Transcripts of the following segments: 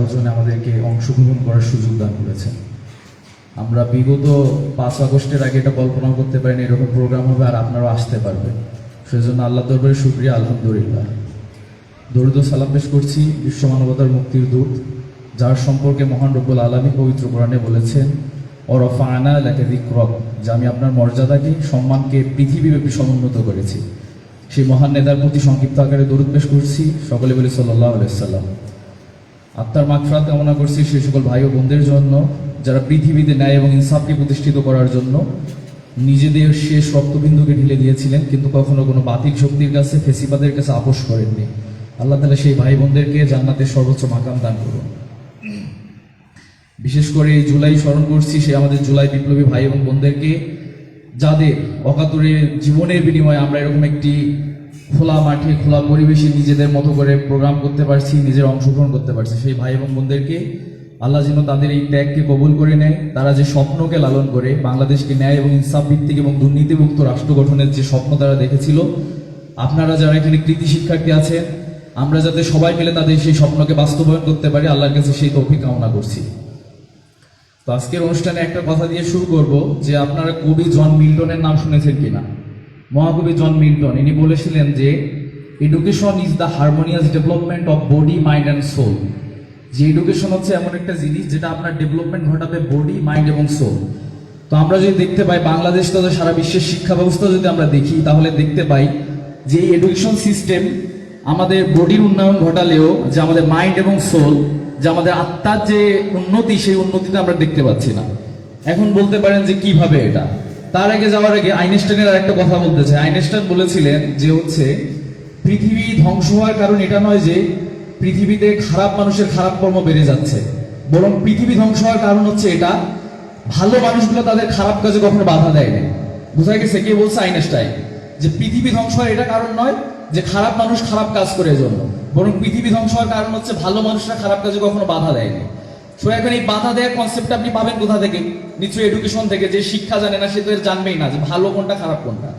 আয়োজনে আমাদেরকে অংশগ্রহণ করার সুযোগ দান করেছেন। আমরা বিগত পাঁচ আগস্টের আগে এটা কল্পনা করতে পারিনি, এরকম প্রোগ্রাম হবে আর আপনারাও আসতে পারবেন। সেজন্য আল্লাহ দরবারে শুক্রিয়া, আলহামদুলিল্লাহ। দরিদ্র সালাম পেশ করছি বিশ্ব মানবতার মুক্তির দূত, যার সম্পর্কে মহান রব্বুল আলমী পবিত্র কোরআনে বলেছেন অর অরফা আনা লেখে দিক্রক যা আমি আপনার মর্যাদাকে, সম্মানকে পৃথিবীব্যাপী সমুন্নত করেছি। সেই মহান নেতার প্রতি সংক্ষিপ্ত আকারে দরুদ পেশ করছি, সকলে বলি সাল্লাহ আলাইসাল্লাম আত্মার মাগফিরাত কামনা করছি সেই সকল ভাই ও বোনদের জন্য, যারা পৃথিবীতে ন্যায় এবং ইনসাফকে প্রতিষ্ঠিত করার জন্য নিজেদের শেষ রক্তবিন্দুকে ঢেলে দিয়েছিলেন, কিন্তু কখনো কোনো বাতিল শক্তির কাছে, ফেসিবাদের কাছে আপোষ করেননি। আল্লাহ তালা সেই ভাই বোনদেরকে জান্নাতের সর্বোচ্চ মাকাম দান করুন। বিশেষ করে জুলাই স্মরণ করছি, সে আমাদের জুলাই বিপ্লবী ভাই এবং বোনদেরকে, যাদের অকাতরে জীবনের বিনিময়ে আমরা এরকম একটি খোলা মাঠে, খোলা পরিবেশে নিজেদের মতো করে প্রোগ্রাম করতে পারছি, নিজের অংশগ্রহণ করতে পারছি। সেই ভাই এবং বোনদেরকে আল্লাহ যেন তাদের এই ত্যাগকে কবুল করে নেয়, তারা যে স্বপ্নকে লালন করে, বাংলাদেশকে ন্যায় এবং ইনসাফ ভিত্তিক এবং দুর্নীতিমুক্ত রাষ্ট্র গঠনের যে স্বপ্ন তারা দেখেছিল, আপনারা যারা এখানে কৃতি শিক্ষার্থী আছেন, আমরা যাতে সবাই মিলে তাদের সেই স্বপ্নকে বাস্তবায়ন করতে পারি, আল্লাহর কাছে সেই তৌফিক কামনা করছি। তো আজকের অনুষ্ঠানে একটা কথা দিয়ে শুরু করব যে আপনারা কবি জন মিল্টনের নাম শুনেছেন কিনা? মহাকবি জন মিল্টন, ইনি বলেছিলেন যে education is the harmonious development of body mind and soul যে এডুকেশন হচ্ছে এমন একটা জিনিস যেটা আপনার ডেভেলপমেন্ট ঘটাবে বডি মাইন্ড এবং সোল তো আমরা যদি দেখতে পাই, বাংলাদেশ তথা সারা বিশ্বের শিক্ষা ব্যবস্থা যদি আমরা দেখি, তাহলে দেখতে পাই যে এই এডুকেশন সিস্টেম আমাদের বডির উন্নয়ন ঘটালেও যে আমাদের মাইন্ড এবং সোল যে আমাদের আত্মার যে উন্নতি, সেই উন্নতিটা আমরা দেখতে পাচ্ছি না। এখন বলতে পারেন যে কীভাবে এটা? তার আগে যাওয়ার আগে আইনস্টাইনের আর একটা কথা বলতে চাই। আইনস্টাইন বলেছিলেন যে হচ্ছে, পৃথিবী ধ্বংস হওয়ার কারণ এটা নয় যে পৃথিবীতে খারাপ মানুষের খারাপ কর্ম বেড়ে যাচ্ছে। বরং পৃথিবী ধ্বংস হওয়ার কারণ হচ্ছে এটা, ভালো মানুষগুলো তাদের খারাপ কাজে কখনো বাধা দেয় না বোঝা গেছে কে বলছে আইনস্টাইন? যে পৃথিবী ধ্বংস হয় এটা কারণ নয় যে খারাপ মানুষ খারাপ কাজ করে জন্য। বরং পৃথিবী ধ্বংস হওয়ার কারণ হচ্ছে ভালো মানুষরা খারাপ কাজে কখনো বাধা দেয়নি সো এখন এই বাধা দেওয়ার কনসেপ্ট আপনি পাবেন কোথা থেকে? নিশ্চয়ই এডুকেশন থেকে, যে শিক্ষা জানে না, সে তো জানবেই না যে ভালো কোনটা, খারাপ কোনটা।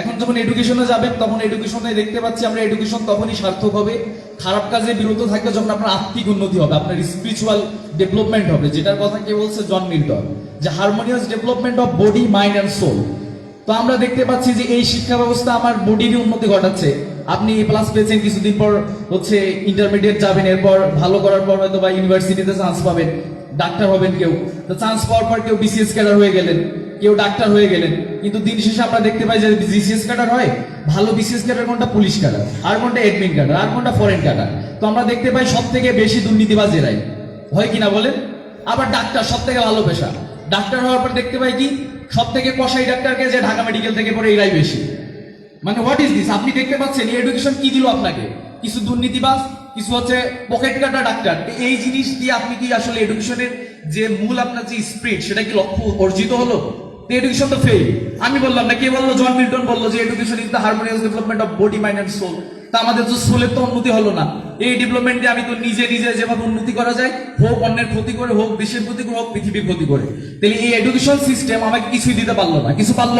এখন যখন এডুকেশনে যাবেন তখন এডুকেশনে দেখতে পাচ্ছি আমরা এডুকেশন তখনই সার্থক হবে। খারাপ কাজে বিরত থাকবে যখন আপনার আত্মিক উন্নতি হবে, আপনার স্পিরিচুয়াল ডেভেলপমেন্ট হবে, যেটার কথা কে বলছে? জন মিল্টন যে harmonious development of body mind and soul তো আমরা দেখতে পাচ্ছি যে এই শিক্ষা ব্যবস্থা আমার বডির উন্নতি ঘটাচ্ছে। আপনি প্লাস পেয়েছেন কিছুদিন পর হচ্ছে ইন্টারমিডিয়েট যাবেন, এরপর ভালো করার পর হয়তো বা ইউনিভার্সিটিতে চান্স পাবেন ডাক্তার হবেন কেউ। তো চান্স পাওয়ার পর কেউ বিসিএস ক্যাডার হয়ে গেলেন, কেউ ডাক্তার হয়ে গেলেন। কিন্তু দিন শেষে আমরা দেখতে পাই যে বিসিএস ক্যাডার হয়, ভালো বিসিএস ক্যাডার কোনটা পুলিশ ক্যাডার আর কোনটা এডমিন ক্যাডার আর কোনটা ফরেন ক্যাডার তো আমরা দেখতে পাই সব থেকে বেশি দুর্নীতিবাজ এরাই। হয় কিনা বলেন? আবার ডাক্তার সব থেকে ভালো পেশা। ডাক্তার হওয়ার পর দেখতে পাই কি সব থেকে কষাই ডাক্তারকে যে ঢাকা মেডিকেল থেকে পড়ে এরাই বেশি। মানে হোয়াট ইজ দিস আপনি দেখতে পাচ্ছেন এই এডুকেশন কি দিল আপনাকে? কিছু দুর্নীতিবাস কিছু হচ্ছে পকেট কাটা ডাক্তার এই জিনিস দিয়ে আপনি কি আসলে এডুকেশনের যে মূল আপনার যে স্পিরিট সেটা কি লক্ষ্য অর্জিত হলো? এডুকেশন তো ফেল আমি বললাম না, কে বলল? জন মিল্টন বলল যে education is the harmonious development of body mind and soul তা আমাদের তো সোলের তো উন্নতি হলো না। এই ডেভেলপমেন্ট আমি তো নিজে নিজে যেভাবে উন্নতি করা যায়, হোক অন্যের ক্ষতি করে, হোক দেশের ক্ষতি করে, হোক পৃথিবীর ক্ষতি করে। তাহলে এই এডুকেশন সিস্টেম আমাকে কিছুই দিতে পারল না। কিছু পারল?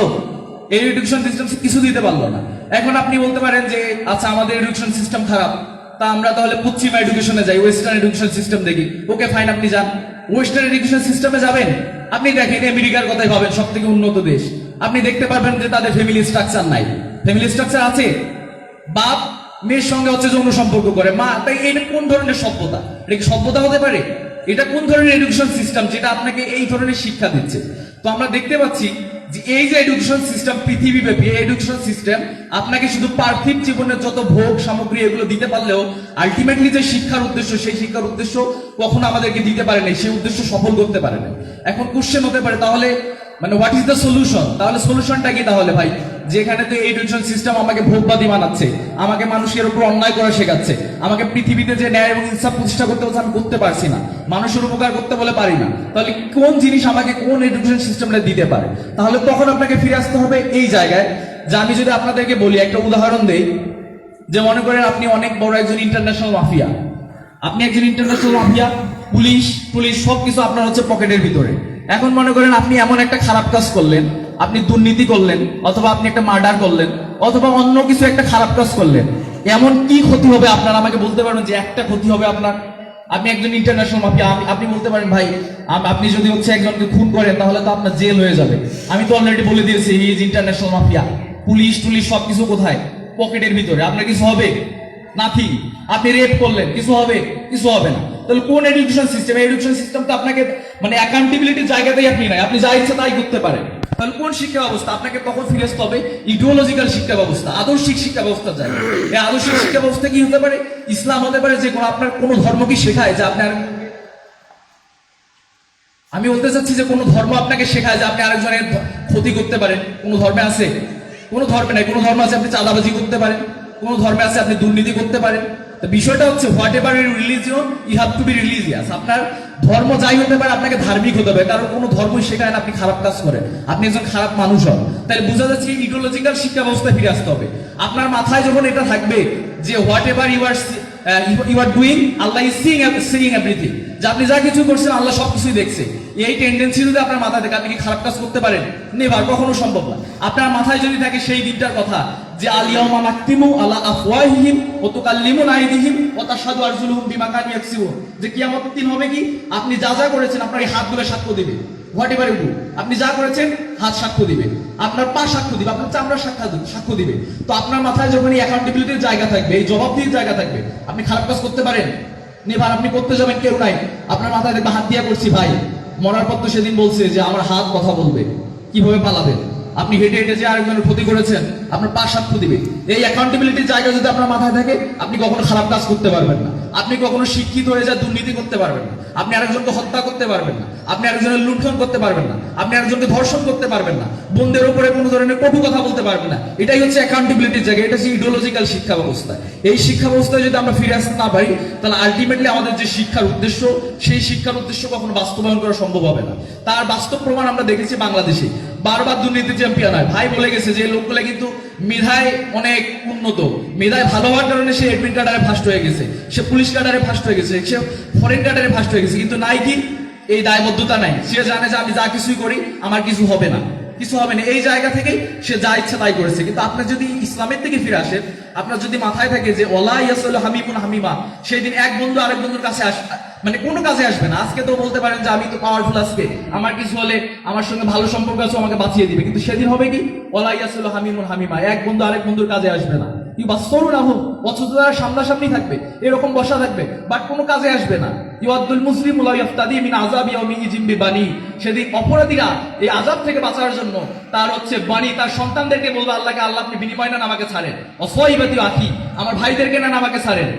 এই এডুকেশন সিস্টেম কিছু দিতে পারল না। এখন আপনি বলতে পারেন যে আচ্ছা আমাদের এডুকেশন সিস্টেম খারাপ, তা আমরা তাহলে পশ্চিমা এডুকেশনে যাই ওয়েস্টার্ন এডুকেশন সিস্টেম দেখি। ওকে ফাইন আপনি যান। ওয়েস্টার্ন এডুকেশন সিস্টেমে যাবেন? আপনি দেখেন, আমেরিকার কথাই ভাবেন সব থেকে উন্নত দেশ। আপনি দেখতে পারবেন যে, তাদের ফ্যামিলি স্ট্রাকচার নাই। ফ্যামিলি স্ট্রাকচার আছে? বাপ, মেয়ের সঙ্গে হচ্ছে যৌন সম্পর্ক করে। মা, তাই এটা কোন ধরনের সভ্যতা? এটা কি সভ্যতা হতে পারে? এটা কোন ধরনের এডুকেশন সিস্টেম যেটা আপনাকে এই ধরনের শিক্ষা দিচ্ছে? তো আমরা দেখতে পাচ্ছি এই যে এডুকেশন সিস্টেম পৃথিবীব্যাপী এডুকেশন সিস্টেম আপনাকে শুধু পার্থিব জীবনের যত ভোগ, সামগ্রী এগুলো দিতে পারলেও আলটিমেটলি যে শিক্ষার উদ্দেশ্য, সেই শিক্ষার উদ্দেশ্য কখনো আমাদেরকে দিতে পারে নাই, সেই উদ্দেশ্য সফল করতে পারে না এখন কোশ্চেন হতে পারে, তাহলে মানে হোয়াট ইজ দ্য সলিউশন তাহলে সলিউশনটা কি তাহলে ভাই? যেখানে তো এডুকেশন সিস্টেম আমাকে ভোগবাদী বানাচ্ছে, আমাকে মানুষের উপর অন্যায় করা শেখাচ্ছে, আমাকে পৃথিবীতে যে ন্যায় এবং ইনসাফ প্রতিষ্ঠা করতে বলছে আমি করতে পারছি না, মানুষের উপকার করতে বলে পারি না। তাহলে কোন জিনিস আমাকে কোন এডুকেশন সিস্টেমটা দিতে পারে? তাহলে তখন আপনাকে ফিরে আসতে হবে এই জায়গায়, যে আমি যদি আপনাদেরকে বলি, একটা উদাহরণ দেই, যে মনে করেন আপনি অনেক বড় একজন ইন্টারন্যাশনাল মাফিয়া আপনি একজন ইন্টারন্যাশনাল মাফিয়া পুলিশ পুলিশ সবকিছু আপনার হচ্ছে পকেটের ভিতরে। এখন মনে করেন আপনি এমন একটা খারাপ কাজ করলেন আপনি দুর্নীতি করলেন, অথবা আপনি একটা মার্ডার করলেন, অথবা অন্য কিছু একটা খারাপ কাজ করলেন, এমন কি ক্ষতি হবে আপনার? আমাকে বলতে পারবেন যে একটা ক্ষতি হবে আপনার। আপনি একজন ইন্টারন্যাশনাল মাফিয়া আপনি বলতে পারেন, ভাই আপনি যদি হচ্ছে একজনকে খুন করেন, তাহলে তো আপনার জেল হয়ে যাবে। আমি তো অলরেডি বলে দিয়েছি, he is international mafia police টুলিশ সবকিছু কোথায়? পকেটের ভিতরে। আপনার কিছু হবে? নাথিং। আপনি রেপ করলেন, কিছু হবে? কিছু হবে না। তাহলে কোন এডুকেশন সিস্টেম এডুকেশন সিস্টেম তো আপনাকে মানে অ্যাকাউন্টেবিলিটির জায়গাতেই আপনি নাই। আপনি যা ইচ্ছা তাই করতে পারেন। তাহলে কোন শিক্ষা ব্যবস্থা? আপনাকে কখন ফিরে আসতে হবে ইডিওলজিক্যাল শিক্ষা ব্যবস্থা, আদর্শিক শিক্ষা ব্যবস্থা জায়গা এই আদর্শিক শিক্ষা ব্যবস্থা কি হতে পারে? ইসলাম হতে পারে, যে কোনো আপনার কোনো ধর্ম কি শেখায় যে আপনার আমি বলতে চাচ্ছি যে কোনো ধর্ম আপনাকে শেখায় যে আপনি আরেকজনের ক্ষতি করতে পারেন। কোনো ধর্মে আছে? কোনো ধর্মে নাই। কোনো ধর্ম আছে আপনি চাঁদাবাজি করতে পারেন। কোনো ধর্মে আছে আপনি দুর্নীতি করতে পারেন। বিষয়টা হচ্ছে whatever you religion you have to be religious আপনার ধর্ম যাই হতে পারে, আপনাকে ধার্মিক হতে হবে। কারণ কোনো ধর্মই শেখায় না আপনি খারাপ কাজ করেন। আপনি একজন খারাপ মানুষ হন। তাই বোঝা যাচ্ছে ইডিওলজিক্যাল শিক্ষা ব্যবস্থায় ফিরে আসতে হবে। আপনার মাথায় যখন এটা থাকবে যে whatever you are you are doing Allah is seeing seeing everything যে আপনি যা কিছু করছেন, আল্লাহ সবকিছুই দেখছে। এই টেন্ডেন্সি যদি আপনার মাথায় থাকে, আপনি কি খারাপ কাজ করতে পারেন? নেবার কখনো সম্ভব না। আপনার মাথায় যদি থাকে সেই দিনটার কথা, যে আলিয়াউমা নাকতিমু আলা আফওয়াহিহিম ওয়া তুকাল্লিমুনা আইদিহিম ওয়া বিমা যে দিন হবে কি? আপনি যা যা করেছেন, আপনার এই হাতগুলো সাক্ষ্য দিবে। হোয়াট এভার ইউ আপনি যা করেছেন, হাত সাক্ষ্য দিবে। আপনার পা সাক্ষ্য দিবে, আপনার চামড়া সাক্ষ্য সাক্ষ্য দিবে। তো আপনার মাথায় যখন এই অ্যাকাউন্টেবিলিটির জায়গা থাকবে, এই জবাবদিহির জায়গা থাকবে, আপনি খারাপ কাজ করতে পারেন? নেবার আপনি করতে যাবেন, কেউ নাই। আপনার মাথায় দেখবে, হাত দিয়া করছি, ভাই। মরার পর তো সেদিন বলছে যে আমার হাত কথা বলবে। কীভাবে পালাবেন আপনি হেঁটে হেঁটে যে আরেকজনের ক্ষতি করেছেন, আপনার পা সাক্ষ্য দিবে এই অ্যাকাউন্টেবিলিটির জায়গা যদি আপনার মাথায় থাকে, আপনি কখনো খারাপ কাজ করতে পারবেন না। আপনি কখনো শিক্ষিত হয়ে যা দুর্নীতি করতে পারবেন না। আপনি আরেকজনকে হত্যা করতে পারবেন না। আপনি আরেকজনের লুণ্ঠন করতে পারবেন না। আপনি আরেকজনকে ধর্ষণ করতে পারবেন না। বন্ধের উপরে কোনো ধরনের কটু কথা বলতে পারবেন না। এটাই হচ্ছে অ্যাকাউন্টেবিলিটির জায়গা। এটা হচ্ছে ইডিওলজিক্যাল শিক্ষা ব্যবস্থা। এই শিক্ষা ব্যবস্থায় যদি আমরা ফিরে আসতে না পারি, তাহলে আলটিমেটলি আমাদের যে শিক্ষার উদ্দেশ্য, সেই শিক্ষার উদ্দেশ্য কখনো বাস্তবায়ন করা সম্ভব হবে না। তার বাস্তব প্রমাণ আমরা দেখেছি বাংলাদেশে। বারবার দুর্নীতি চ্যাম্পিয়ন হয়। ভাই বলে গেছে যে, লোকগুলো কিন্তু মেধায় অনেক উন্নত। মেধায় ভালো হওয়ার কারণে সে এডমিন কার্ডারে ফার্স্ট হয়ে গেছে। সে পুলিশ কার্ডারে ফার্স্ট হয়ে গেছে। সে ফরেন কার্ডারে ফার্স্ট হয়ে গেছে। কিন্তু নাই কি এই দায়বদ্ধতা নাই। সে জানে যে আমি যা কিছুই করি, আমার কিছু হবে না। কিছু হবে না। এই জায়গা থেকেই সে যা ইচ্ছা তাই করেছে। কিন্তু আপনি যদি ইসলামের থেকে ফিরে আসেন, আপনার যদি মাথায় থাকে যে ওলা ইয়াসল হামিমুন হামিমা সেই দিন এক বন্ধু আরেক বন্ধুর কাছে আস মানে কোনো কাজে আসবে না। আজকে তো বলতে পারেন যে, আমি তো পাওয়ারফুল আজকে। আমার কিছু হলে আমার সঙ্গে ভালো সম্পর্ক আছে আমাকে বাঁচিয়ে দিবে। কিন্তু সেদিন হবে কি? ওলা ইয়াসল হামিমুন হামিমা এক বন্ধু আরেক বন্ধুর কাজে আসবে না। ইউ বাস্তরুন আহুম, অথচ তারা সামনাসামনি থাকবে, এরকম বসা থাকবে, বাট কোনো কাজে আসবে না। ইউআদ্দুল মুসলিম উলা ইয়াফতাদি মিন আযাবি মিন জিম্বি বানি সেদিন অপরাধীরা এই আযাব থেকে বাঁচার জন্য তার হচ্ছে বাণী, তার সন্তানদেরকে বলবে, আল্লাহকে আল্লাহ আপনি বিনিময় নেন, আমাকে ছাড়েন। অসয়বাতি আখি, আমার ভাইদেরকে নেন, আমাকে ছাড়েন।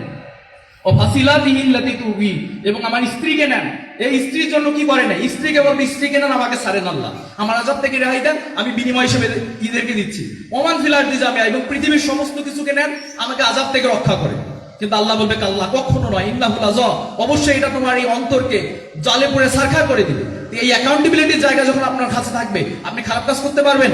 ও ফাসিলা দিহিল্লাতি তুবি, এবং আমার স্ত্রীকে নেন। এই স্ত্রীর জন্য কি করে না স্ত্রীকে বলবে, স্ত্রীকে নেন, আমাকে ছাড়েন আল্লাহ। আমার আজাব থেকে রেহাই দেন, আমি বিনিময় হিসেবে ঈদেরকে দিচ্ছি। ওমান ফিলার দি জামিয়া, এবং পৃথিবীর সমস্ত কিছুকে নেন, আমাকে আজাব থেকে রক্ষা করে। কিন্তু আল্লাহ বলবে, কাল্লা, কখনো নয়। ইন্নাহুল আজ অবশ্যই এটা তোমার এই অন্তরকে জালে পড়ে সারখার করে দিবে। এই অ্যাকাউন্টেবিলিটির জায়গা যখন আপনার কাছে থাকবে, আপনি খারাপ কাজ করতে পারবেন।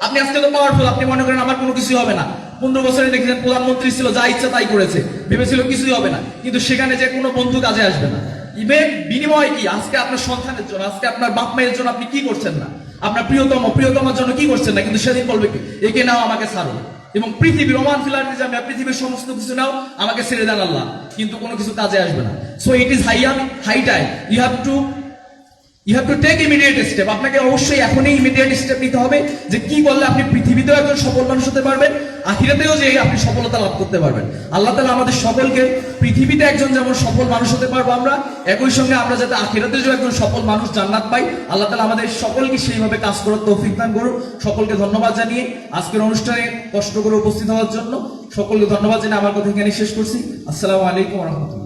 আপনি আজকে তো পাওয়ারফুল আপনি মনে করেন আমার কোনো কিছু হবে না। পনেরো বছরে দেখেছেন, প্রধানমন্ত্রী ছিল, যা ইচ্ছা তাই করেছে। ভেবেছিল কিছুই হবে না। কিন্তু সেখানে যে কোনো বন্ধু কাজে আসবে না। ইভেন বিনিময় কি? আজকে আপনার সন্তানের জন্য, আজকে আপনার বাপ মায়ের জন্য আপনি কি করছেন না? আপনার প্রিয়তম, প্রিয়তমার জন্য কি করছেন না? কিন্তু সেদিন বলবে কি? একে নাও, আমাকে ছাড়ো। এবং পৃথিবীর রোমান ফিলার নিজামে পৃথিবীর সমস্ত কিছু নাও, আমাকে ছেড়ে দেন আল্লাহ। কিন্তু কোনো কিছু কাজে আসবে না। So it is high high time you have to you have to take immediate step আপনাকে অবশ্যই এখনই ইমিডিয়েট স্টেপ নিতে হবে যে কি বললে আপনি পৃথিবীতেও একজন সফল মানুষ হতে পারবেন আখিরাতেও যে আপনি সফলতা লাভ করতে পারবেন। আল্লাহ তালা আমাদের সকলকে পৃথিবীতে একজন যেমন সফল মানুষ হতে পারব আমরা, একই সঙ্গে আমরা যাতে আখিরাতেও একজন সফল মানুষ জান্নাত পাই, আল্লাহ তালা আমাদের সকলকে সেইভাবে কাজ করার তৌফিক দান করুন। সকলকে ধন্যবাদ জানিয়ে আজকের অনুষ্ঠানে কষ্ট করে উপস্থিত হওয়ার জন্য। সকলকে ধন্যবাদ জানিয়ে আমার কথা এখানে শেষ করছি। আসসালামু আলাইকুম রহমতুল্লাহ।